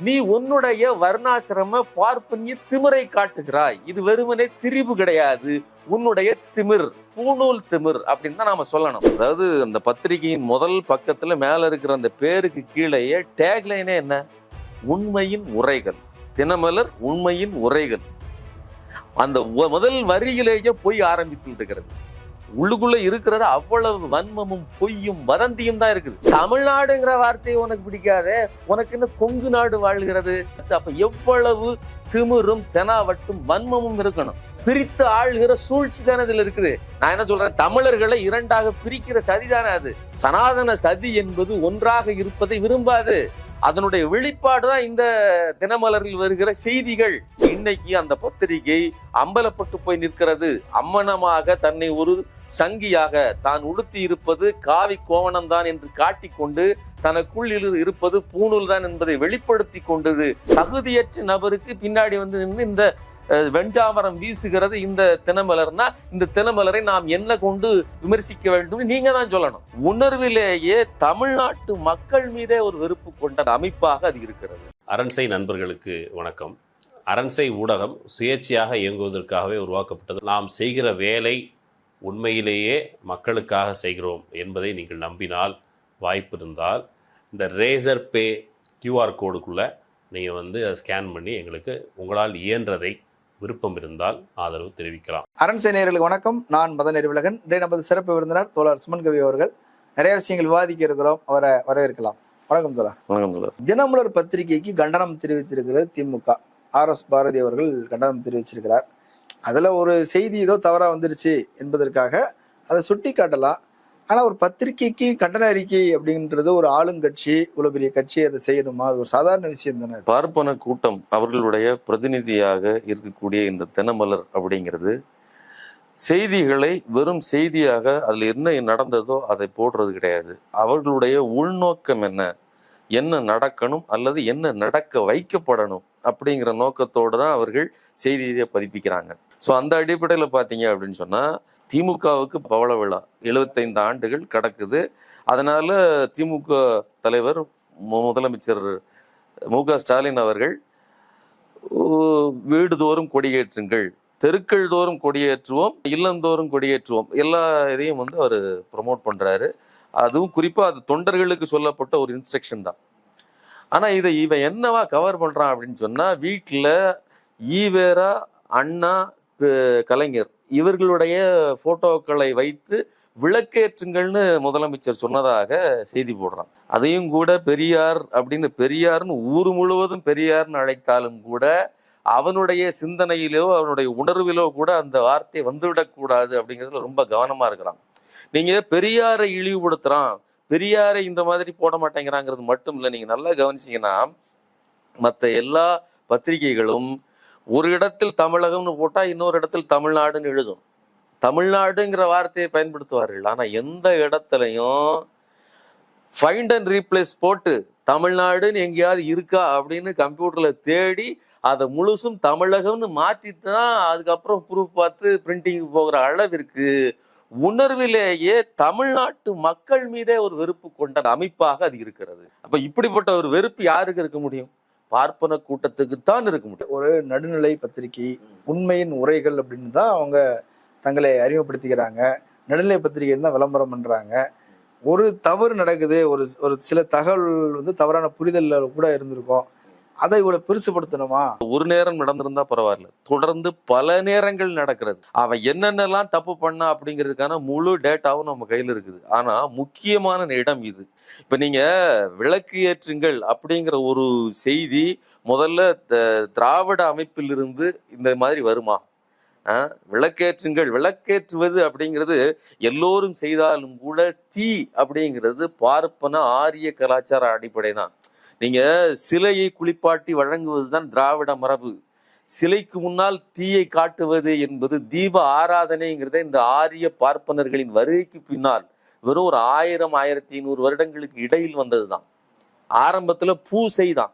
நீ உன்னுடைய வர்ணாசிரம பார்ப்பனிய திமிரை காட்டுகிறாய். இது வெறுமனே திரிவு கிடையாது. உன்னுடைய திமிர் பூணூல் திமிர் அப்படின்னு தான் நாம சொல்லணும். அதாவது அந்த பத்திரிகையின் முதல் பக்கத்துல மேல இருக்கிற அந்த பேருக்கு கீழேயே டேக்லைனே என்ன? உண்மையின் உரைகள். தினமலர் உண்மையின் உரைகள். அந்த முதல் வரியிலேயே போய் ஆரம்பித்து விடுகிறது உள்ளுக்குள்ள இருக்கிறது அவ்வளவு வன்மமும் பொய்யும் வதந்தியும் தான் இருக்குது. தமிழ்நாடுங்கிற வார்த்தையை உனக்கு பிடிக்காத? உனக்கு என்ன கொங்கு நாடு வாழ்கிறது? அப்ப எவ்வளவு திமிரும் தெனாவட்டும் வன்மமும் இருக்கணும். பிரித்து ஆள்கிற சூழ்ச்சி தானே இதில் இருக்குது. நான் என்ன சொல்றேன்? தமிழர்களை இரண்டாக பிரிக்கிற சதி தானே அது. சனாதன சதி என்பது ஒன்றாக இருப்பதை விரும்பாது. அதனுடைய வெளிப்பாடு தான் இந்த தினமலரில் வருகிற செய்திகள். இன்னைக்கு அந்த பத்திரிகை அம்பலப்பட்டு போய் நிற்கிறது. அம்மனமாக தன்னை ஒரு சங்கியாக தான் உடுத்தி இருப்பது காவி கோவணம் தான் என்று காட்டிக்கொண்டு தனக்குள் இருப்பது பூணூல் தான் என்பதை வெளிப்படுத்தி கொண்டது. தகுதியற்ற நபருக்கு பின்னாடி வந்து நின்று இந்த வெஞ்சாமரம் வீசுகிறது இந்த தினமலர்னா இந்த தினமலரை நாம் என்ன கொண்டு விமர்சிக்க வேண்டும் நீங்க தான் சொல்லணும். உணர்விலேயே தமிழ்நாட்டு மக்கள் மீதே ஒரு வெறுப்பு கொண்ட அமைப்பாக அது இருக்கிறது. அரண்சை நண்பர்களுக்கு வணக்கம். அரண்சை ஊடகம் சுயேட்சையாக இயங்குவதற்காகவே உருவாக்கப்பட்டது. நாம் செய்கிற வேலை உண்மையிலேயே மக்களுக்காக செய்கிறோம் என்பதை நீங்கள் நம்பினால் வாய்ப்பு இருந்தால் இந்த ரேசர் பே கியூஆர் கோடுக்குள்ளே நீங்கள் வந்து அதை ஸ்கேன் பண்ணி எங்களுக்கு உங்களால் இயன்றதை விருப்பம் இருந்தால் ஆதரவு தெரிவிக்கலாம். அரண்சை நேயர்களுக்கு வணக்கம். நான் மதன் அறிவிலகன் இன்றைய நமது சிறப்பு விருந்தினர் தோழர் சுமன் கவி அவர்கள். நிறைய விஷயங்கள் விவாதிக்க இருக்கிறோம். அவரை வரவேற்கலாம். வணக்கம் தோழர். வணக்கம் தோழர். தினமலர் பத்திரிகைக்கு கண்டனம் தெரிவித்திருக்கிறது திமுக ஆர் எஸ் பாரதி அவர்கள் கண்டனம் தெரிவிச்சிருக்கிறார். அதில் ஒரு செய்தி ஏதோ தவறாக வந்துருச்சு என்பதற்காக அதை சுட்டி காட்டலாம் ஆனால் ஒரு பத்திரிகைக்கு கண்டன அறிக்கை அப்படின்றது ஒரு ஆளுங்கட்சி இவ்வளோ பெரிய கட்சி அதை செய்யணுமா? அது ஒரு சாதாரண விஷயம் தானே பார்ப்பன கூட்டம் அவர்களுடைய பிரதிநிதியாக இருக்கக்கூடிய இந்த தினமலர் அப்படிங்கிறது செய்திகளை வெறும் செய்தியாக அதில் என்ன நடந்ததோ அதை போடுறது கிடையாது. அவர்களுடைய உள்நோக்கம் என்ன? என்ன நடக்கணும்? அல்லது என்ன நடக்க வைக்கப்படணும்? அப்படிங்கிற நோக்கத்தோடு தான் அவர்கள் செய்தியை பதிப்பிக்கிறாங்க. ஸோ அந்த அடிப்படையில் பார்த்தீங்க அப்படின்னு சொன்னால் திமுகவுக்கு பவள விழா எழுபத்தைந்து ஆண்டுகள் கடக்குது. அதனால் திமுக தலைவர் முதலமைச்சர் மு க ஸ்டாலின் அவர்கள் வீடுதோறும் கொடியேற்றுங்கள். தெருக்கள் தோறும் கொடியேற்றுவோம் இல்லந்தோறும் கொடியேற்றுவோம். எல்லா இதையும் வந்து அவர் ப்ரமோட் பண்றாரு. அதுவும் குறிப்பாக அது தொண்டர்களுக்கு சொல்லப்பட்ட ஒரு இன்ஸ்ட்ரக்ஷன் தான். ஆனால் இதை இவன் என்னவா கவர் பண்ணுறான் அப்படின்னு சொன்னால் வீட்டில் ஈவேரா அண்ணா கலைஞர் இவர்களுடைய ஃபோட்டோக்களை வைத்து விளக்கேற்றுங்கள்னு முதலமைச்சர் சொன்னதாக செய்தி போடுறான். அதையும் கூட பெரியார் அப்படின்னு பெரியார்னு ஊர் முழுவதும் பெரியார்னு அழைத்தாலும் கூட அவனுடைய சிந்தனையிலோ அவனுடைய உணர்விலோ கூட அந்த வார்த்தை வந்துவிடக்கூடாது அப்படிங்கிறதுல ரொம்ப கவனமாக இருக்கிறான். நீங்கள் பெரியாரை இழிவுபடுத்துகிறான் பெரியாரை இந்த மாதிரி போட மாட்டேங்கிறாங்கிறது மட்டும் இல்லை. நீங்க நல்லா கவனிச்சிங்கன்னா மற்ற எல்லா பத்திரிகைகளும் ஒரு இடத்தில் தமிழகம்னு போட்டால் இன்னொரு இடத்தில் தமிழ்நாடுன்னு எழுதும். தமிழ்நாடுங்கிற வார்த்தையை பயன்படுத்துவார்கள். ஆனால் எந்த இடத்துலையும் ஃபைண்ட் அண்ட் ரீப்ளேஸ் போட்டு தமிழ்நாடுன்னு எங்கேயாவது இருக்கா அப்படின்னு கம்ப்யூட்டரில் தேடி அதை முழுசும் தமிழகம்னு மாற்றி தான் அதுக்கப்புறம் ப்ரூஃப் பார்த்து பிரிண்டிங் போகிற அளவிற்கு உணர்விலேயே தமிழ்நாட்டு மக்கள் மீதே ஒரு வெறுப்பு கொண்ட அமைப்பாக அது இருக்கிறது. அப்ப இப்படிப்பட்ட ஒரு வெறுப்பு யாருக்கு இருக்க முடியும்? பார்ப்பன கூட்டத்துக்கு தான் இருக்க முடியும். ஒரு நடுநிலை பத்திரிகை உண்மையின் உரைகள் அப்படின்னு தான் அவங்க தங்களை அறிமுகப்படுத்திக்கிறாங்க. நடுநிலை பத்திரிகைன்னு தான் விளம்பரம் பண்றாங்க. ஒரு தவறு நடக்குது ஒரு ஒரு சில தகவல் வந்து தவறான புரிதலில் கூட இருந்திருக்கும். அதை இவ்வளவு பெருசுபடுத்தணுமா? ஒரு நேரம் நடந்திருந்தா பரவாயில்ல. தொடர்ந்து பல நேரங்கள் நடக்கிறது. அவன் என்னென்னலாம் தப்பு பண்ணா அப்படிங்கிறதுக்கான முழு டேட்டாவும் நம்ம கையில இருக்குது. ஆனா முக்கியமான இடம் இது. இப்ப நீங்க விளக்கு ஏற்றுங்கள் அப்படிங்கிற ஒரு செய்தி முதல்ல த- திராவிட அமைப்பிலிருந்து இந்த மாதிரி வருமா? விளக்கேற்றுங்கள். விளக்கேற்றுவது அப்படிங்கிறது எல்லோரும் செய்தாலும் கூட தீ அப்படிங்கிறது பார்ப்பன ஆரிய கலாச்சார அடிப்படை தான். நீங்க சிலையை குளிப்பாட்டி வழங்குவது தான் திராவிட மரபு. சிலைக்கு முன்னால் தீயை காட்டுவது என்பது தீப ஆராதனைங்கிறத இந்த ஆரிய பார்ப்பனர்களின் வருகைக்கு பின்னால் வெறும் ஒரு ஆயிரம் ஆயிரத்தி ஐநூறு வருடங்களுக்கு இடையில் வந்ததுதான் ஆரம்பத்தில் பூசை தான்.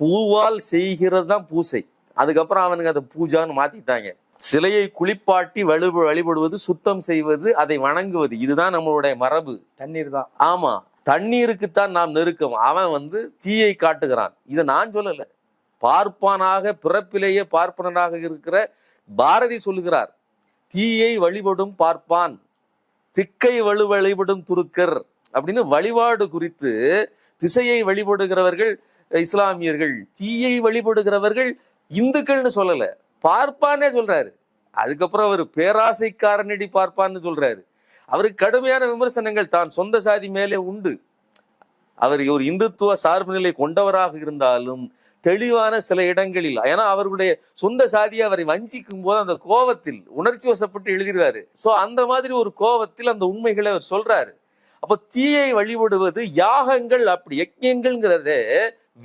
பூவால் செய்கிறது தான் பூசை. அதுக்கப்புறம் அவனுங்க அதை பூஜான்னு மாத்திட்டாங்க. சிலையை குளிப்பாட்டி வழிப வழிபடுவது சுத்தம் செய்வது அதை வணங்குவது இதுதான் நம்மளுடைய மரபு. தண்ணீர் தான். ஆமா. தண்ணீருக்குத்தான் நாம் நெருக்கம். அவன் வந்து தீயை காட்டுகிறான். இதை நான் சொல்லல. பார்ப்பானாக பிறப்பிலேயே பார்ப்பனனாக இருக்கிற பாரதி சொல்லுகிறார் தீயை வழிபடும் பார்ப்பான் திக்கை வலு வழிபடும் துருக்கர். அப்படின்னு வழிபாடு குறித்து திசையை வழிபடுகிறவர்கள் இஸ்லாமியர்கள் தீயை வழிபடுகிறவர்கள் இந்துக்கள்னு சொல்லல. பார்ப்பானே சொல்றாரு. அதுக்கப்புறம் அவர் பேராசைக்காரனடி பார்ப்பான்னு சொல்றாரு. அவருக்கு கடுமையான விமர்சனங்கள் தான் சொந்த சாதி மேலே உண்டு. அவர் ஒரு இந்துத்துவ சார்பு நிலை கொண்டவராக இருந்தாலும் தெளிவான சில இடங்களில் ஏன்னா அவர்களுடைய சொந்த சாதியை அவரை வஞ்சிக்கும் போது அந்த கோவத்தில் உணர்ச்சி வசப்பட்டு எழுதிடுவாரு ஸோ அந்த மாதிரி ஒரு கோவத்தில் அந்த உண்மைகளை அவர் சொல்றாரு. அப்போ தீயை வழிபடுவது யாகங்கள் அப்படி யஜ்யங்கள்ங்கிறது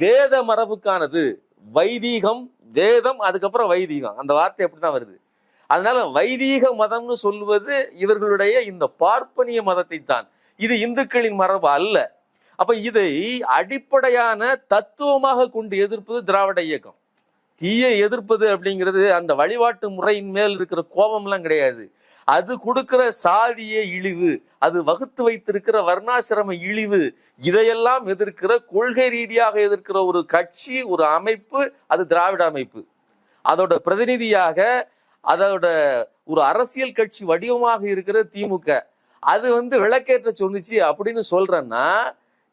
வேத மரபுக்கானது. வைதீகம் வேதம் அதுக்கப்புறம் வைதீகம். அந்த வார்த்தை அப்படிதான் வருது. அதனால வைதீக மதம்னு சொல்வது இவர்களுடைய இந்த பார்ப்பனிய மதத்தை தான் இது இந்துக்களின் மரபு அல்ல. அப்ப இதை அடிப்படையான தத்துவமாக கொண்டு எதிர்ப்பது திராவிட இயக்கம். தீயை எதிர்ப்பது அப்படிங்கிறது அந்த வழிபாட்டு முறையின் மேல் இருக்கிற கோபம்லாம் கிடையாது. அது கொடுக்கிற சாதிய இழிவு அது வகுத்து வைத்திருக்கிற வர்ணாசிரம இழிவு இதையெல்லாம் எதிர்க்கிற கொள்கை ரீதியாக எதிர்க்கிற ஒரு கட்சி ஒரு அமைப்பு அது திராவிட அமைப்பு. அதோட பிரதிநிதியாக அதோட ஒரு அரசியல் கட்சி வடிவமாக இருக்கிற திமுக. அது வந்து விளக்கேற்ற சொன்னுச்சு அப்படின்னு சொல்றேன்னா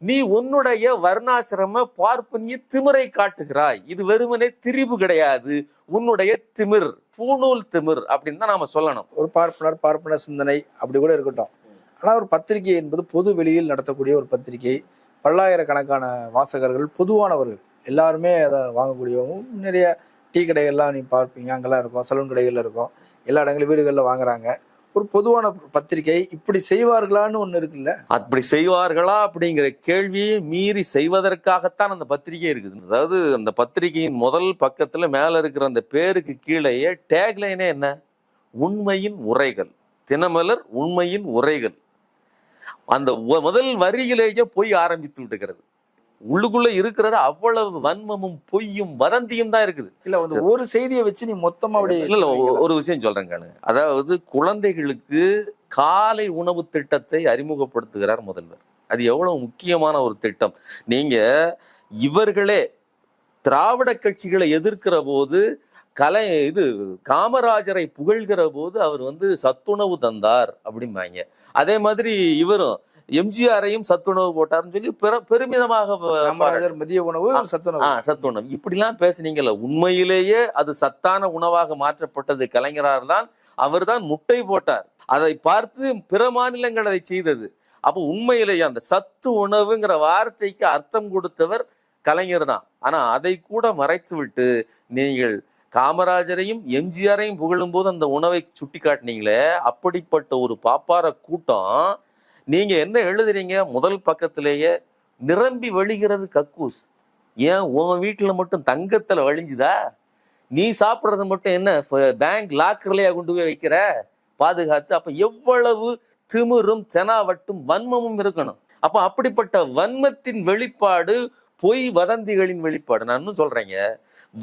நீ உன்னுடைய வர்ணாசிரம பார்ப்பனிய திமிரை காட்டுகிறாய். இது வெறுமனே திரிவு கிடையாது. உன்னுடைய திமிர் பூநூல் திமிர் அப்படின்னு தான் நாம சொல்லணும். ஒரு பார்ப்பனர் பார்ப்பனர் சிந்தனை அப்படி கூட இருக்கட்டும். ஆனா ஒரு பத்திரிகை என்பது பொது வெளியில் நடத்தக்கூடிய ஒரு பத்திரிகை. பல்லாயிரக்கணக்கான வாசகர்கள் பொதுவானவர்கள். எல்லாருமே அதை வாங்கக்கூடியவங்க. நிறைய டீ கடைகள்லாம் நீ பார்ப்பீங்க. அங்கெல்லாம் இருக்கும். சலூன் கடைகளில் இருக்கும். எல்லா இடங்களும் வீடுகளில் வாங்குறாங்க. ஒரு பொதுவான பத்திரிகை இப்படி செய்வார்களான்னு ஒண்ணு இருக்குல்ல? அப்படி செய்வார்களா அப்படிங்கிற கேள்வியை மீறி செய்வதற்காகத்தான் அந்த பத்திரிகை இருக்குது. அதாவது அந்த பத்திரிகையின் முதல் பக்கத்துல மேல இருக்கிற அந்த பேருக்கு கீழேயே டேக்லைனே என்ன? உண்மையின் உரைகள். தினமலர் உண்மையின் உரைகள். அந்த முதல் வரியிலேயே போய் ஆரம்பித்து விடுகிறது. உள்ளுக்குள்ள இருக்கிறது அவ்வளவு வன்மமும் பொய்யும் வதந்தியும் தான் இருக்குது. இல்ல வந்து ஒரு செய்தியை வச்சு நீ மொத்தமா அப்படி இல்ல ஒரு விஷயம் சொல்றேன் கேளுங்க அதாவது குழந்தைகளுக்கு காலை உணவு திட்டத்தை அறிமுகப்படுத்துகிறார் முதல்வர். அது எவ்வளவு முக்கியமான ஒரு திட்டம். நீங்க இவர்களே திராவிட கட்சிகளை எதிர்க்கிற போது கலை இது காமராஜரை புகழ்கிற போது அவர் வந்து சத்துணவு தந்தார் அப்படிம்பாங்க. அதே மாதிரி இவரும் எம்ஜிஆரையும் சத்துணவு போட்டார்னு சொல்லி பெர- பெருமிதமாக மதிய உணவு சத்துணவு. சத்துணவு. இப்படிலாம் பேசுனீங்கல்ல உண்மையிலேயே அது சத்தான உணவாக மாற்றப்பட்டது. கலைஞரார் தான் அவர் தான் முட்டை போட்டார். அதை பார்த்து பிற மாநிலங்கள் அதை செய்தது. அப்போ உண்மையிலேயே அந்த சத்து உணவுங்கிற வார்த்தைக்கு அர்த்தம் கொடுத்தவர் கலைஞர் தான். ஆனா அதை கூட மறைத்து விட்டு நீங்கள் காமராஜரையும் எம்ஜிஆரையும் புகழும்போது அந்த உணவை சுட்டி காட்டினீங்களே அப்படிப்பட்ட ஒரு பாப்பார கூட்டம் நீங்க என்ன எழுதுறீங்க? முதல் பக்கத்திலேயே நிரம்பி வழிகிறது கக்கூஸ். ஏன்? உன் வீட்டுல மட்டும் தங்கத்துல வழிஞ்சுதா? நீ சாப்பிடுறது மட்டும் என்ன? பேங்க் லாக்கர்லயா கொண்டு போய் வைக்கிற? பாதுகாத்து அப்போ எவ்வளவு திமிரும் தெனாவட்டும் வன்மமும் இருக்கணும். அப்ப அப்படிப்பட்ட வன்மத்தின் வெளிப்பாடு பொய் வதந்திகளின் வெளிப்பாடு. நான் இன்னும் சொல்கிறேங்க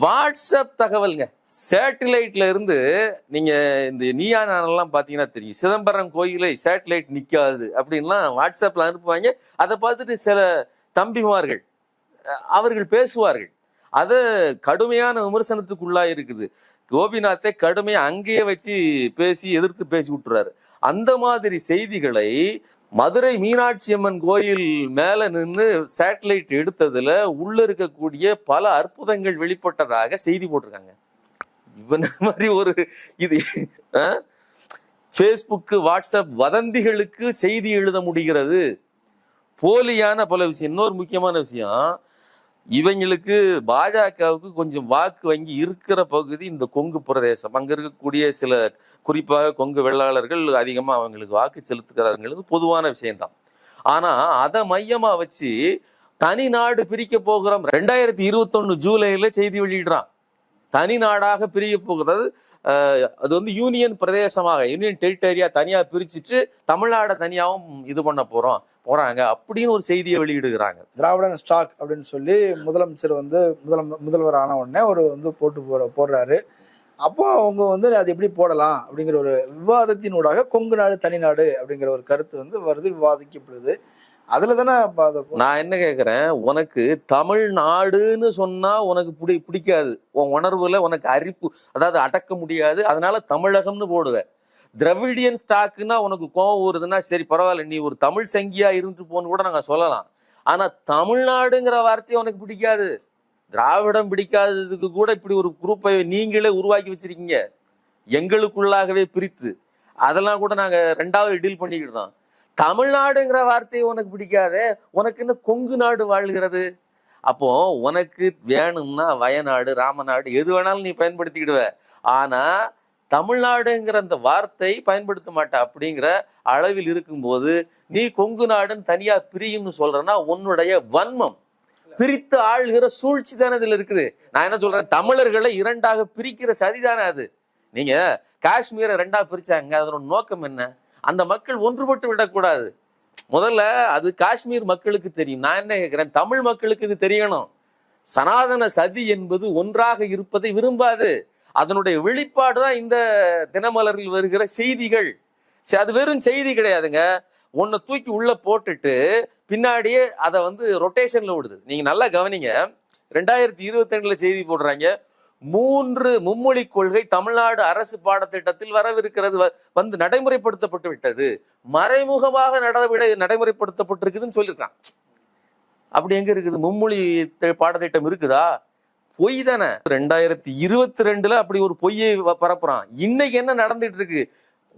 வாட்ஸ்அப் தகவல்ங்க. சேட்டிலைட்ல இருந்து நீங்கள் இந்த நீயா நானெல்லாம் பார்த்தீங்கன்னா தெரியும். சிதம்பரம் கோயிலை சேட்டிலைட் நிற்காது அப்படின்லாம் வாட்ஸ்அப்பில் அனுப்புவாங்க. அதை பார்த்துட்டு சில தம்பிமார்கள் அவர்கள் பேசுவார்கள். அது கடுமையான விமர்சனத்துக்குள்ளா இருக்குது. கோபிநாத்தை கடுமையாக அங்கேயே வச்சு பேசி எதிர்த்து பேசி விட்டுறாரு. அந்த மாதிரி செய்திகளை மதுரை மீனாட்சி அம்மன் கோயில் மேல நின்று சேட்டலைட் எடுத்ததுல உள்ள இருக்கக்கூடிய பல அற்புதங்கள் வெளிப்பட்டதாக செய்தி போட்டிருக்காங்க. இவன மாதிரி ஒரு இது ஃபேஸ்புக்கு வாட்ஸ்அப் வதந்திகளுக்கு செய்தி எழுத முடிகிறது. போலியான பல விஷயம். இன்னொரு முக்கியமான விஷயம் இவங்களுக்கு பாஜகவுக்கு கொஞ்சம் வாக்கு வங்கி இருக்கிற பகுதி இந்த கொங்கு பிரதேசம். அங்க இருக்கக்கூடிய சில குறிப்பாக கொங்கு வெள்ளாளர்கள் அதிகமாக அவங்களுக்கு வாக்கு செலுத்துகிறாருங்கிறது பொதுவான விஷயம்தான். ஆனால் அதை மையமாக வச்சு தனி நாடு பிரிக்க போகிறோம். ரெண்டாயிரத்தி இருபத்தொன்னு ஜூலையில் செய்தி வெளியிடுறான். தனி நாடாக பிரிய போகிறது. அது வந்து யூனியன் பிரதேசமாக யூனியன் டெரிட்டரியா தனியாக பிரிச்சுட்டு தமிழ்நாடை தனியாகவும் இது பண்ண போகிறோம் போகிறாங்க அப்படின்னு ஒரு செய்தியை வெளியிடுகிறாங்க. திராவிடன் ஸ்டாக் அப்படின்னு சொல்லி முதலமைச்சர் வந்து முதல் முதல்வர் ஆன உடனே ஒரு வந்து போட்டு போட போடுறாரு. அப்போ அவங்க வந்து அது எப்படி போடலாம் அப்படிங்கிற ஒரு விவாதத்தினூடாக கொங்கு நாடு தனி நாடு அப்படிங்கிற ஒரு கருத்து வந்து வருது விவாதிக்கப்படுது. அதுல தானே நான் என்ன கேக்குறேன்? உனக்கு தமிழ்நாடுன்னு சொன்னா உனக்கு பிடி பிடிக்காது. உன் உணர்வுல உனக்கு அரிப்பு அதாவது அடக்க முடியாது. அதனால தமிழகம்னு போடுவேன் திராவிடியன் ஸ்டாக்குன்னா உனக்கு கோவம் வருதுன்னா சரி பரவாயில்ல நீ ஒரு தமிழ் சங்கியா இருந்துட்டு போன்னு கூட நாங்க சொல்லலாம். ஆனா தமிழ்நாடுங்கிற வார்த்தையை உனக்கு பிடிக்காது. திராவிடம் பிடிக்காததுக்கு கூட இப்படி ஒரு குரூப்பை நீங்களே உருவாக்கி வச்சிருக்கீங்க. எங்களுக்குள்ளாகவே பிரித்து. அதெல்லாம் கூட நாங்க ரெண்டாவது டீல் பண்ணிக்கிட்டோம் தமிழ்நாடுங்கிற வார்த்தையை உனக்கு பிடிக்காத? உனக்கு என்ன கொங்கு நாடு வாழ்கிறது? அப்போ உனக்கு வேணும்னா வயநாடு ராமநாடு எது வேணாலும் நீ பயன்படுத்திக்கிடுவ. ஆனா தமிழ்நாடுங்கிற அந்த வார்த்தை பயன்படுத்த மாட்ட அப்படிங்கிற அளவில் இருக்கும்போது நீ கொங்கு நாடுன்னு தனியா பிரியும்னு சொல்றனா உன்னுடைய வன்மம். பிரித்து ஆள்கிற சூழ்ச்சி தானே இதுல இருக்குது. நான் என்ன சொல்றேன்? தமிழர்களை இரண்டாக பிரிக்கிற சதிதானே அது. நீங்க காஷ்மீரை ரெண்டா பிரிச்சாங்க அதனோட நோக்கம் என்ன? அந்த மக்கள் ஒன்றுபட்டு விடக்கூடாது. முதல்ல அது காஷ்மீர் மக்களுக்கு தெரியும். நான் என்ன கேட்கிறேன்? தமிழ் மக்களுக்கு இது தெரியணும். சனாதன சதி என்பது ஒன்றாக இருப்பதை விரும்பாது. அதனுடைய வெளிப்பாடு தான் இந்த தினமலரில் வருகிற செய்திகள். சரி, அது வெறும் செய்தி கிடையாதுங்க. ஒன்னை தூக்கி உள்ளே போட்டுட்டு பின்னாடியே அதை வந்து ரொட்டேஷனில் விடுது. நீங்கள் நல்லா கவனிங்க. ரெண்டாயிரத்தி இருபத்தி செய்தி போடுறாங்க. மூன்று மும்மொழி கொள்கை தமிழ்நாடு அரசு பாடத்திட்டத்தில் வரவிருக்கிறது. வ- வந்து நடைமுறைப்படுத்தப்பட்டு விட்டது. மறைமுகமாக நடவிட நடைமுறைப்படுத்தப்பட்டிருக்குதுன்னு சொல்லியிருக்கான். அப்படி எங்க இருக்குது? மும்மொழி த- பாடத்திட்டம் இருக்குதா? பொய் தானே. ரெண்டாயிரத்தி இருபத்தி ரெண்டுல அப்படி ஒரு பொய்யை வ- பரப்புறான். இன்னைக்கு என்ன நடந்துட்டு இருக்கு?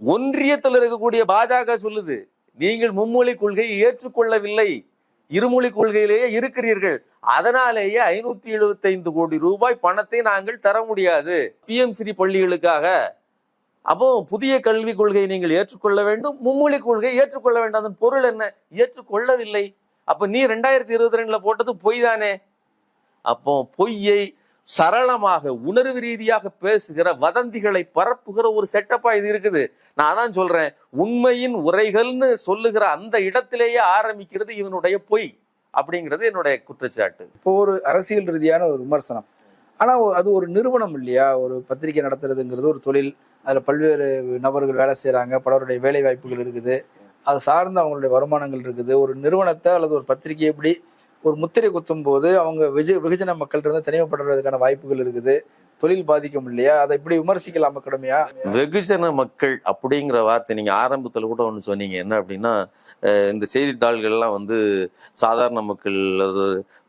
ஒன்றியத்தில் இருக்கக்கூடிய பாஜக சொல்லுது. நீங்கள் மும்மொழி கொள்கையை ஏற்றுக்கொள்ளவில்லை. இருமொழி கொள்கையிலேயே இருக்கிறீர்கள். அதனாலேயே ஐநூத்தி எழுபத்தி ஐந்து கோடி ரூபாய் பணத்தை நாங்கள் தர முடியாது. பிஎம்சிடி பள்ளிகளுக்காக. அப்போ புதிய கல்விக் கொள்கையை நீங்கள் ஏற்றுக்கொள்ள வேண்டும். மும்மொழி கொள்கையை ஏற்றுக்கொள்ள வேண்டும். அதன் பொருள் என்ன? ஏற்றுக்கொள்ளவில்லை. அப்ப நீ ரெண்டாயிரத்தி இருபத்தி ரெண்டுல போட்டது பொய் தானே அப்போ பொய்யை சரளமாக உணர்வு ரீதியாக பேசுகிற வதந்திகளை பரப்புகிற ஒரு செட்டப்பா இது இருக்குது. நான் தான் சொல்றேன் உண்மையின் உரைகள்னு சொல்லுகிற அந்த இடத்திலேயே ஆரம்பிக்கிறது இவனுடைய பொய் அப்படிங்கிறது என்னுடைய குற்றச்சாட்டு. இப்போ ஒரு அரசியல் ரீதியான ஒரு விமர்சனம். ஆனால் அது ஒரு நிறுவனம் இல்லையா? ஒரு பத்திரிகை நடத்துறதுங்கிறது ஒரு தொழில். அதில் பல்வேறு நபர்கள் வேலை செய்கிறாங்க பலருடைய வேலை வாய்ப்புகள் இருக்குது. அது சார்ந்து அவங்களுடைய வருமானங்கள் இருக்குது. ஒரு நிறுவனத்தை அல்லது ஒரு பத்திரிகை எப்படி ஒரு முத்திரை குத்தும் போது அவங்க வெஜ வெகுஜன மக்கள் இருந்து தனிமைப்படுறதுக்கான வாய்ப்புகள் இருக்குது. தொழில் பாதிக்கும் இல்லையா? அதை இப்படி விமர்சிக்கலாம் கடுமையா? வெகுஜன மக்கள் அப்படிங்கிற வார்த்தை நீங்க ஆரம்பத்துல கூட ஒன்று சொன்னீங்க. என்ன அப்படின்னா இந்த செய்தித்தாள்கள்லாம் வந்து சாதாரண மக்கள் அது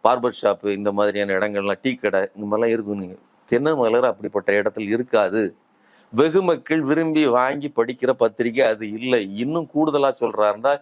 பார்பர் ஷாப்பு இந்த மாதிரியான இடங்கள்லாம் டீ கடை இந்த மாதிரிலாம் இருக்கும். நீங்க தென்னமலர் அப்படிப்பட்ட இடத்துல இருக்காது. வெகு மக்கள் விரும்பி வாங்கி படிக்கிற பத்திரிக்கை அது இல்லை. இன்னும் கூடுதலா சொல்றாருன்னா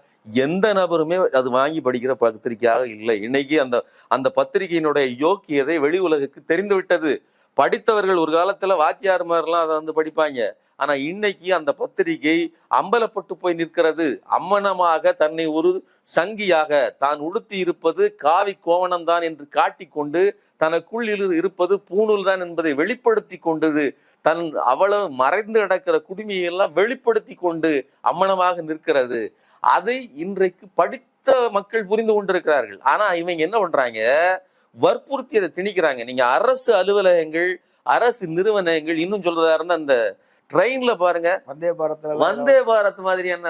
எந்த நபருமே அது வாங்கி படிக்கிற பத்திரிக்கையாக இல்லை. இன்னைக்கு அந்த அந்த பத்திரிகையினுடைய யோக்கியதை வெளி உலகுக்கு தெரிந்து விட்டது படித்தவர்கள் ஒரு காலத்துல வாத்தியார் மாதிரிலாம் அதை வந்து படிப்பாங்க. ஆனால் இன்னைக்கு அந்த பத்திரிகை அம்பலப்பட்டு போய் நிற்கிறது. அம்மனமாக தன்னை ஒரு சங்கியாக தான் உடுத்தி இருப்பது காவி கோவணம் தான் என்று காட்டிக்கொண்டு தனக்குள் இருப்பது பூணூல் தான் என்பதை வெளிப்படுத்தி கொண்டது. தன் அவ்வளவு மறைந்து கிடக்கிற குடுமையை எல்லாம் வெளிப்படுத்தி கொண்டு அம்மனமாக நிற்கிறது. அதை இன்றைக்கு படித்த மக்கள் புரிந்து கொண்டிருக்கிறார்கள். ஆனா இவங்க என்ன பண்றாங்க? வற்புறுத்தி அதை திணிக்கிறாங்க. நீங்க அரசு அலுவலகங்கள் அரசு நிறுவனங்கள் இன்னும் சொல்றதா இருந்தா அந்த ட்ரெயின்ல பாருங்க. வந்தே பாரத்ல வந்தே பாரத் மாதிரியான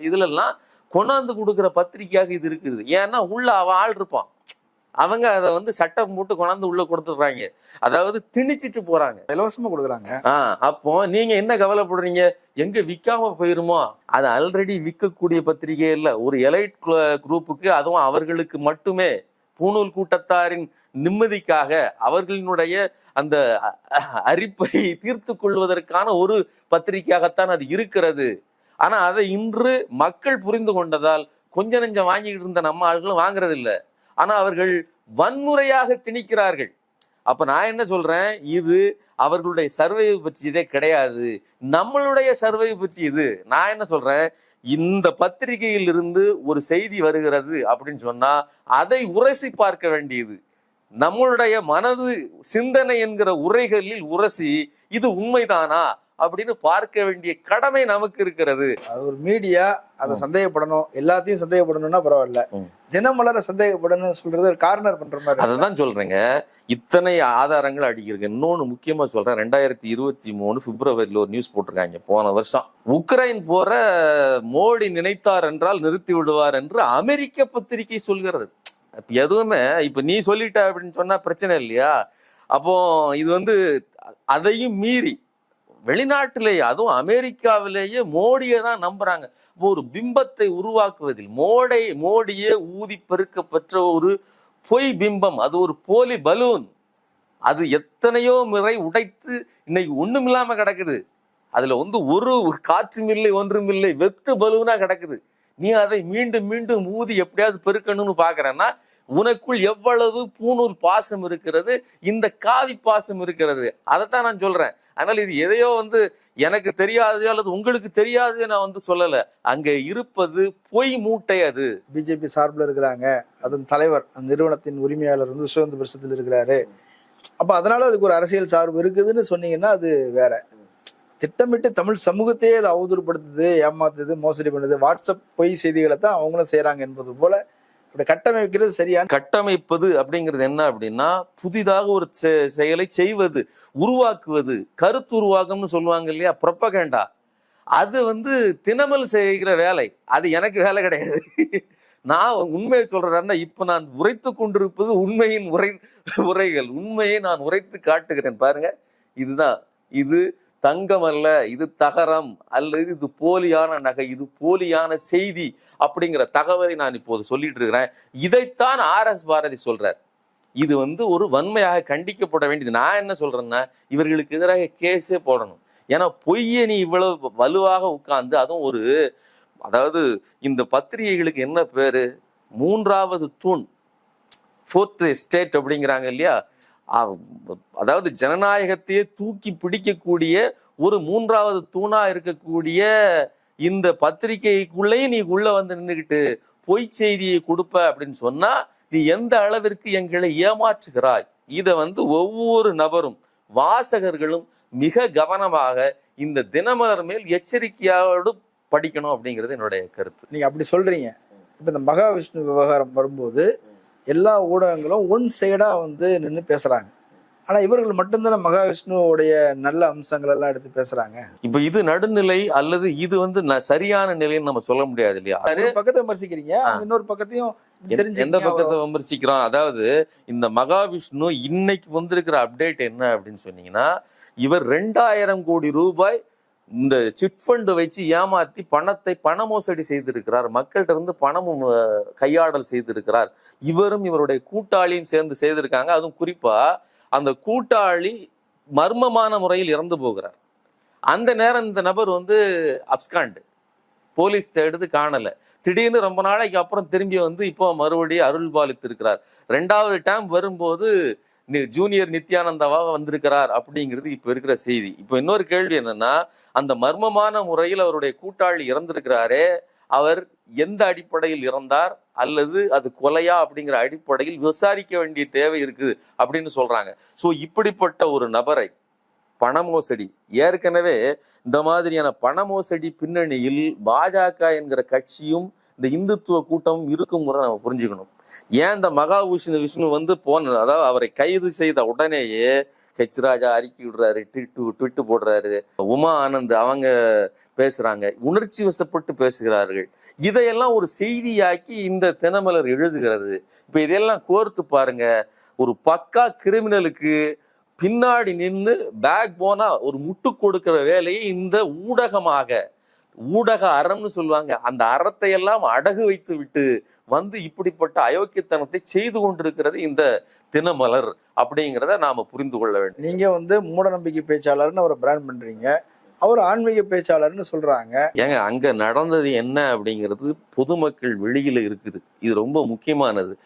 இதுல எல்லாம் கொண்டாந்து கொடுக்குற பத்திரிக்கையாக இது இருக்குது. ஏன்னா உள்ள அவன் ஆள் இருப்பான். அவங்க அதை வந்து சட்டம் போட்டு கொண்டாந்து உள்ள கொடுத்துடுறாங்க. அதாவது திணிச்சிட்டு போறாங்க. இலவசமா கொடுக்குறாங்க. ஆஹ் அப்போ நீங்க என்ன கவலைப்படுறீங்க? எங்க விற்காம போயிருமோ? அது ஆல்ரெடி விற்கக்கூடிய பத்திரிகை இல்ல. ஒரு எலைட் குரூப்புக்கு அதுவும் அவர்களுக்கு மட்டுமே. பூணூல் கூட்டத்தாரின் நிம்மதிக்காக அவர்களினுடைய அந்த அரிப்பை தீர்த்து கொள்வதற்கான ஒரு பத்திரிகையாகத்தான் அது இருக்கிறது ஆனா அதை இன்று மக்கள் புரிந்து கொண்டதால் கொஞ்ச நெஞ்சம் வாங்கிக்கிட்டு இருந்த நம்ம ஆள்களும் வாங்குறதில்லை ஆனா அவர்கள் வன்முறையாக திணிக்கிறார்கள் அப்ப நான் என்ன சொல்றேன்? இது அவர்களுடைய சர்வை பற்றியதே கிடையாது. நம்மளுடைய சர்வை பற்றி இது. நான் என்ன சொல்றேன்? இந்த பத்திரிகையில் இருந்து ஒரு செய்தி வருகிறது அப்படின்னு சொன்னா அதை உரசி பார்க்க வேண்டியது. நம்மளுடைய மனது சிந்தனை என்கிற உரைகளில் உரசி இது உண்மைதானா? அப்படின்னு பார்க்க வேண்டிய கடமை நமக்கு இருக்கிறது. அது ஒரு மீடியா அதை. சந்தேகப்படணும். எல்லாத்தையும் சந்தேகப்படணும்னா பரவாயில்ல. தினமலர சந்தேகப்படணும்னு சொல்றது ஒரு கார்னர் பண்ற மாதிரி. அததான் சொல்றேங்க. இத்தனை ஆதாரங்கள் அடிக்கிறது இன்னொன்னு முக்கியமா சொல்றேன். ரெண்டாயிரத்தி இருபத்தி மூணு பிப்ரவரியில ஒரு நியூஸ் போட்டிருக்காங்க போன வருஷம். உக்ரைன் போற மோடி நினைத்தார் என்றால் நிறுத்தி விடுவார் என்று அமெரிக்க பத்திரிகை சொல்கிறது. எதுவுமே இப்ப நீ சொல்லிட்ட அப்படின்னு சொன்னா பிரச்சனை இல்லையா? அப்போ இது வந்து அதையும் மீறி வெளிநாட்டிலேயே அதுவும் அமெரிக்காவிலேயே மோடியை தான் நம்புறாங்க. ஒரு பிம்பத்தை உருவாக்குவதில் மோடை மோடியே ஊதி பெருக்கப்பெற்ற ஒரு பொய் பிம்பம் அது ஒரு போலி பலூன். அது எத்தனையோ முறை உடைத்து இன்னைக்கு ஒண்ணுமில்லாம கிடக்குது. அதுல வந்து ஒரு காற்றும் இல்லை ஒன்றும் இல்லை வெத்து பலூனா கிடக்குது. நீ அதை மீண்டும் மீண்டும் ஊதி எப்படியாவது பெருக்கணும்னு பாக்குறேன்னா உனக்குள் எவ்வளவு பூணூல் பாசம் இருக்கிறது இந்த காவி பாசம் இருக்கிறது. அதைத்தான் நான் சொல்றேன். அதனால இது எதையோ வந்து எனக்கு தெரியாது அல்லது உங்களுக்கு தெரியாது நான் வந்து சொல்லல. அங்க இருப்பது பொய் மூட்டை அது. பிஜேபி சார்பில் இருக்கிறாங்க. அதன் தலைவர் அந்த நிறுவனத்தின் உரிமையாளர் வந்து விஸ்வந்த பரிசத்தில் இருக்கிறாரு. அப்ப அதனால அதுக்கு ஒரு அரசியல் சார்பு இருக்குதுன்னு சொன்னீங்கன்னா அது வேற. திட்டமிட்டு தமிழ் சமூகத்தையே அதை அவதூறுபடுத்துது ஏமாத்துது மோசடி பண்ணுது. வாட்ஸ்அப் பொய் செய்திகளை தான் அவங்களும் செய்கிறாங்க என்பது போல அப்படி கட்டமைக்கிறது சரியான கட்டமைப்பது அப்படிங்கிறது என்ன அப்படின்னா புதிதாக ஒரு செ- செயலை செய்வது உருவாக்குவது கருத்து உருவாக்கம்னு சொல்லுவாங்க இல்லையா ப்ரொப்பகேண்டா அது வந்து தினமல் செய்கிற வேலை. அது எனக்கு வேலை கிடையாது. நான் உண்மையை சொல்றதா இப்ப நான் உரைத்து கொண்டிருப்பது உண்மையின் உரை உரைகள். உண்மையை நான் உரைத்து காட்டுகிறேன். பாருங்க. இதுதான். இது தங்கம் அல்ல இது தகரம் அல்லது இது போலியான நகை இது போலியான செய்தி அப்படிங்கிற தகவலை நான் இப்போது சொல்லிட்டு இருக்கிறேன். இதைத்தான் ஆர் எஸ் பாரதி சொல்றார். இது வந்து ஒரு வன்மையாக கண்டிக்கப்பட வேண்டியது. நான் என்ன சொல்றேன்னா இவர்களுக்கு எதிராக கேஸே போடணும். ஏன்னா பொய்யை நீ இவ்வளவு வலுவாக உட்கார்ந்து அதுவும் ஒரு அதாவது இந்த பத்திரிகைகளுக்கு என்ன பேரு? மூன்றாவது தூண் ஃபோர்த் ஸ்டேட் அப்படிங்கிறாங்க இல்லையா? அதாவது ஜனநாயகத்தையே தூக்கி பிடிக்கக்கூடிய ஒரு மூன்றாவது தூணா இருக்கக்கூடிய இந்த பத்திரிகைக்குள்ளேயும் நீ உள்ள வந்து நின்றுக்கிட்டு பொய் செய்தியை கொடுப்ப அப்படின்னு சொன்னா நீ எந்த அளவிற்கு எங்களை ஏமாற்றுகிறாய்? இதை வந்து ஒவ்வொரு நபரும் வாசகர்களும் மிக கவனமாக இந்த தினமலர் மேல் எச்சரிக்கையோடு படிக்கணும் அப்படிங்கிறது என்னுடைய கருத்து. நீங்க அப்படி சொல்றீங்க. இப்ப இந்த மகாவிஷ்ணு விவகாரம் வரும்போது எல்லா ஊடகங்களும் ஒன் சைடா வந்து நின்று பேசுறாங்க. ஆனா இவர்கள் மட்டும்தானே மகாவிஷ்ணுவோடைய நல்ல அம்சங்கள் எல்லாம் எடுத்து பேசுறாங்க. இப்ப இது நடுநிலை அல்லது இது வந்து சரியான நிலைன்னு நம்ம சொல்ல முடியாது இல்லையா? ஒரு பக்கத்தை விமர்சிக்கிறீங்க. இன்னொரு பக்கத்தையும் எந்த பக்கத்தை விமர்சிக்கிறோம்? அதாவது இந்த மகாவிஷ்ணு இன்னைக்கு வந்திருக்கிற அப்டேட் என்ன அப்படின்னு சொன்னீங்கன்னா இவர் ரெண்டாயிரம் கோடி ரூபாய் இந்த சிட் ஃபண்டு வச்சு ஏமாத்தி பணத்தை பண மோசடி செய்திருக்கிறார். மக்கள்கிட்ட இருந்து பணமும் கையாடல் செய்திருக்கிறார். இவரும் இவருடைய கூட்டாளியும் சேர்ந்து செய்திருக்காங்க. அதுவும் குறிப்பா அந்த கூட்டாளி மர்மமான முறையில் இறந்து போகிறார். அந்த நேரம் இந்த நபர் வந்து அப்ஸ்காண்டு. போலீஸ் தேடுது காணல. திடீர்னு ரொம்ப நாளைக்கு அப்புறம் திரும்பி வந்து இப்போ மறுபடியும் அருள் பாலித்திருக்கிறார் ரெண்டாவது டைம் வரும்போது ஜூனியர் நித்யானந்தாவாக வந்திருக்கிறார் அப்படிங்கிறது இப்போ இருக்கிற செய்தி. இப்போ இன்னொரு கேள்வி என்னன்னா அந்த மர்மமான முறையில் அவருடைய கூட்டாளி இறந்திருக்கிறாரே அவர் எந்த அடிப்படையில் இறந்தார் அல்லது அது கொலையா அப்படிங்கிற அடிப்படையில் விசாரிக்க வேண்டிய தேவை இருக்குது அப்படின்னு சொல்றாங்க. ஸோ இப்படிப்பட்ட ஒரு நபரை பண மோசடி ஏற்கனவே இந்த மாதிரியான பண மோசடி பின்னணியில் பாஜக என்கிற கட்சியும் இந்த இந்துத்துவ கூட்டமும் இருக்கும் முறை நம்ம புரிஞ்சுக்கணும். ஏன் இந்த மகா விஷ்ணு வந்து போன அதாவது அவரை கைது செய்த உடனேயே ஹெச் ராஜா அறிக்கை விடுறாரு ட்விட்டு ட்விட்டு போடுறாரு. உமா ஆனந்த் அவங்க பேசுறாங்க உணர்ச்சி வசப்பட்டு பேசுகிறார்கள். இதையெல்லாம் ஒரு செய்தியாக்கி இந்த தினமலர் எழுதுகிறது. இப்ப இதையெல்லாம் கோர்த்து பாருங்க ஒரு பக்கா கிரிமினலுக்கு பின்னாடி நின்று பேக் போனா ஒரு முட்டு கொடுக்கிற வேலையை இந்த ஊடகமாக ஊடக அறம்னு சொல்லுவாங்க. அந்த அறத்தை எல்லாம் அடகு வைத்து விட்டு வந்து இப்படிப்பட்ட அயோக்கியத்தனத்தை செய்து கொண்டிருக்கிறது இந்த தினமலர் அப்படிங்கிறத நாம புரிந்து கொள்ள வேண்டும். நீங்க வந்து மூட நம்பிக்கை பேச்சாளர்னு அவரை பிராண்ட் பண்றீங்க. அவர் ஆன்மீக பேச்சாளர்னு சொல்றாங்க. ஏங்க அங்க நடந்தது என்ன அப்படிங்கிறது பொதுமக்கள் வெளியில இருக்குது. இது ரொம்ப முக்கியமானது.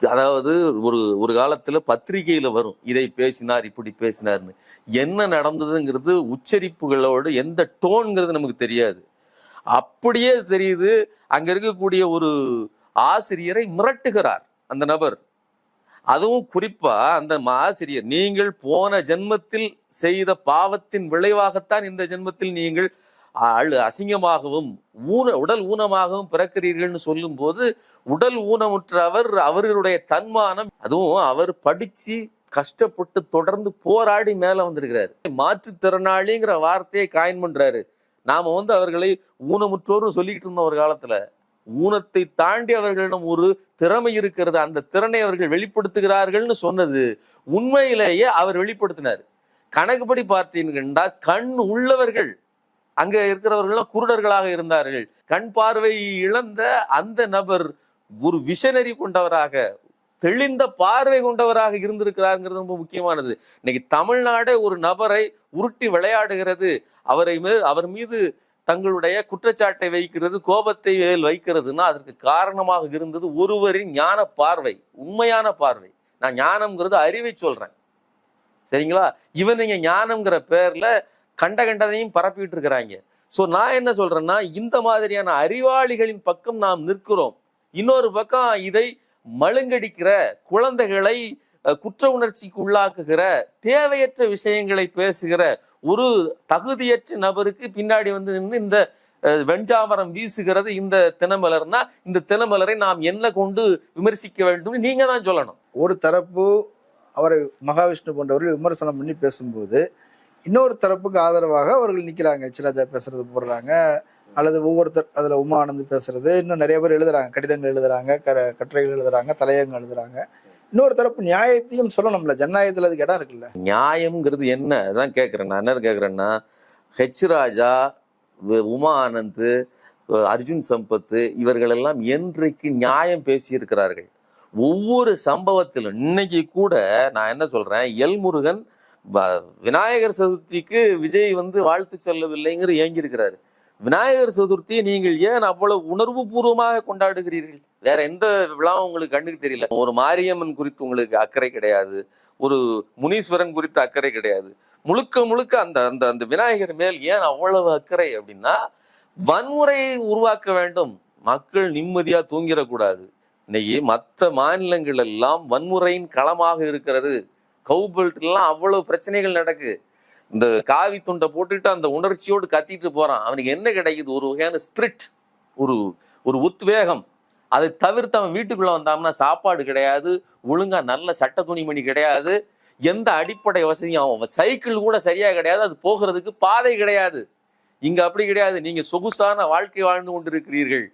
அதாவது ஒரு ஒரு காலத்துல பத்திரிகையில வரும். இதை பேசினார் இப்படி பேசினார்னு. என்ன நடந்ததுங்கிறது உச்சரிப்புகளோடு எந்த டோன்ங்கிறது நமக்கு தெரியாது. அப்படியே தெரியுது. அங்க இருக்கக்கூடிய ஒரு ஆசிரியரை மிரட்டுகிறார் அந்த நபர். அதுவும் குறிப்பா அந்த ஆசிரியர் நீங்கள் போன ஜென்மத்தில் செய்த பாவத்தின் விளைவாகத்தான் இந்த ஜென்மத்தில் நீங்கள் அழு அசிங்கமாகவும் ஊன உடல் ஊனமாகவும் பிறக்கிறீர்கள்னு சொல்லும்போது உடல் ஊனமுற்ற அவர் அவர்களுடைய தன்மானம் அதுவும் அவர் படிச்சு கஷ்டப்பட்டு தொடர்ந்து போராடி மேல வந்திருக்கிறாரு. மாற்றுத்திறனாளிங்கிற வார்த்தையை காயின் பண்றாரு. நாம வந்து அவர்களை ஊனமுற்றோர்னு சொல்லிக்கிட்டு இருந்தோம் ஒரு காலத்துல ஊனத்தை தாண்டி அவர்களிடம் ஒரு திறமை இருக்கிறது அந்த திறனை அவர்கள் வெளிப்படுத்துகிறார்கள்னு சொன்னது உண்மையிலேயே அவர் வெளிப்படுத்தினார். கணக்குப்படி பார்த்தீங்கன்னா கண் உள்ளவர்கள் அங்க இருக்கிறவர்கள் குருடர்களாக இருந்தார்கள். கண் பார்வை இழந்த அந்த நபர் ஒரு விஷனரி கொண்டவராக தெளிந்த பார்வை கொண்டவராக இருந்திருக்கிறாருங்கிறது ரொம்ப முக்கியமானது. இன்னைக்கு தமிழ்நாடே ஒரு நபரை உருட்டி விளையாடுகிறது. அவரை அவர் மீது தங்களுடைய குற்றச்சாட்டை வைக்கிறது கோபத்தை மேல் வைக்கிறதுன்னா அதற்கு காரணமாக இருந்தது ஒருவரின் ஞான பார்வை உண்மையான பார்வை. நான் ஞானம்ங்கிறது அறிவை சொல்றேன். சரிங்களா? இவன் நீங்கள் ஞானம்ங்கிற பேர்ல கண்ட கண்டதையும் பரப்பிட்டு இருக்கிறாங்க. ஸோ நான் என்ன சொல்றேன்னா இந்த மாதிரியான அறிவாளிகளின் பக்கம் நாம் நிற்கிறோம். இன்னொரு பக்கம் இதை மழுங்கடிக்கிற குழந்தைகளை குற்ற உணர்ச்சிக்கு உள்ளாக்குகிற தேவையற்ற விஷயங்களை பேசுகிற ஒரு தகுதியற்ற நபருக்கு பின்னாடி வந்து நின்று இந்த வெஞ்சாமரம் வீசுகிறது இந்த தினமலர்னா இந்த தினமலரை நாம் என்ன கொண்டு விமர்சிக்க வேண்டும் நீங்க தான் சொல்லணும். ஒரு தரப்பு அவரை மகாவிஷ்ணு போன்றவர்கள் விமர்சனம் பண்ணி பேசும்போது இன்னொரு தரப்புக்கு ஆதரவாக அவர்கள் நிற்கிறாங்க சிராஜா பேசுறது போடுறாங்க அல்லது ஒவ்வொருத்தர் அதில் உமா ஆனந்த் பேசுறது இன்னும் நிறைய பேர் எழுதுறாங்க. கடிதங்கள் எழுதுறாங்க க கட்டுரைகள் எழுதுறாங்க தலையங்கள் எழுதுறாங்க. இன்னொரு தரப்பு நியாயத்தையும் சொல்லணும்ல. ஜனநாயகத்தில் அதுக்கு இடம் இருக்குல்ல. நியாயம்ங்கிறது என்ன? அதான் கேட்குறேன் நான் என்ன கேட்குறேன்னா ஹெச் ராஜா உமா ஆனந்த் அர்ஜுன் சம்பத்து இவர்களெல்லாம் என்றைக்கு நியாயம் பேசியிருக்கிறார்கள்? ஒவ்வொரு சம்பவத்திலும் இன்னைக்கு கூட நான் என்ன சொல்கிறேன் எல்முருகன் வ- விநாயகர் சதுர்த்திக்கு விஜய் வந்து வாழ்த்து சொல்லவில்லைங்கிற ஏங்கியிருக்கிறாரு. விநாயகர் சதுர்த்தியை நீங்கள் ஏன் அவ்வளவு உணர்வு பூர்வமாக கொண்டாடுகிறீர்கள்? வேற எந்த விழாவும் உங்களுக்கு கண்ணுக்கு தெரியல. ஒரு மாரியம்மன் குறித்து உங்களுக்கு அக்கறை கிடையாது. ஒரு முனீஸ்வரன் குறித்து அக்கறை கிடையாது. முழுக்க முழுக்க அந்த அந்த அந்த விநாயகர் மேல் ஏன் அவ்வளவு அக்கறை அப்படின்னா வன்முறையை உருவாக்க வேண்டும். மக்கள் நிம்மதியா தூங்கிடக்கூடாது. இன்னைக்கு மற்ற மாநிலங்கள் எல்லாம் வன்முறையின் களமாக இருக்கிறது. கவுபெல்ட் எல்லாம் அவ்வளவு பிரச்சனைகள் நடக்கு. இந்த காவி துண்டை போட்டுட்டு அந்த உணர்ச்சியோடு கத்திட்டு போறான். அவனுக்கு என்ன கிடைக்குது? ஒரு வகையான ஸ்பிரிட் ஒரு ஒரு உத்வேகம். அதை தவிர்த்து அவன் வீட்டுக்குள்ள வந்தான்னா சாப்பாடு கிடையாது ஒழுங்கா நல்ல சட்ட துணிமணி கிடையாது எந்த அடிப்படை வசதியும் அவன் சைக்கிள் கூட சரியா கிடையாது அது போகிறதுக்கு பாதை கிடையாது. இங்க அப்படி கிடையாது. நீங்க சொகுசான வாழ்க்கை வாழ்ந்து கொண்டிருக்கிறீர்கள்.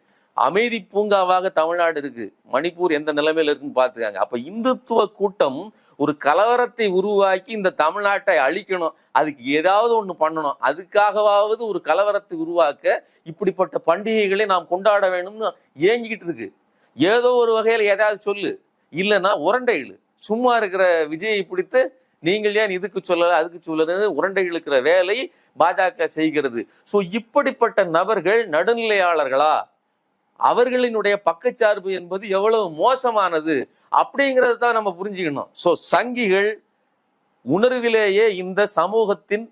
அமைதி பூங்காவாக தமிழ்நாடு இருக்கு. மணிப்பூர் எந்த நிலைமையில இருக்குன்னு பாத்துக்காங்க அப்ப இந்துத்துவ கூட்டம் ஒரு கலவரத்தை உருவாக்கி இந்த தமிழ்நாட்டை அழிக்கணும். அதுக்கு ஏதாவது ஒண்ணு பண்ணணும். அதுக்காகவாவது ஒரு கலவரத்தை உருவாக்க இப்படிப்பட்ட பண்டிகைகளை நாம் கொண்டாட வேணும்னு ஏங்கிக்கிட்டு இருக்கு. ஏதோ ஒரு வகையில ஏதாவது சொல்லு. இல்லைன்னா உரண்டை இழு. சும்மா இருக்கிற விஜயை பிடித்து நீங்கள் ஏன் இதுக்கு சொல்லல அதுக்கு சொல்லலன்னு உரண்டை இழுக்கிற வேலை பாஜக செய்கிறது. ஸோ இப்படிப்பட்ட நபர்கள் நடுநிலையாளர்களா? அவர்களினுடைய பக்கச்சார்பு என்பது எவ்வளவு மோசமானது அப்படிங்கறது தான் நம்ம புரிஞ்சுக்கணும். சோ சங்கிகள் உணர்விலேயே இந்த சமூகத்தின்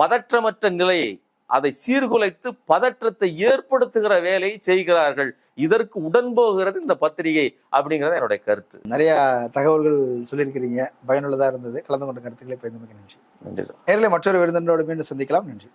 பதற்றமற்ற நிலையை அதை சீர்குலைத்து பதற்றத்தை ஏற்படுத்துகிற வேலையை செய்கிறார்கள். இதற்கு உடன்போகிறது இந்த பத்திரிகை அப்படிங்கறது என்னுடைய கருத்து. நிறைய தகவல்கள் சொல்லியிருக்கிறீங்க. பயனுள்ளதா இருந்தது. கலந்து கொண்ட கருத்துக்களை பயந்து நன்றி நன்றி சார். நேரில் மற்றொரு விருந்தினரோடு மீண்டும் சந்திக்கலாம். நன்றி.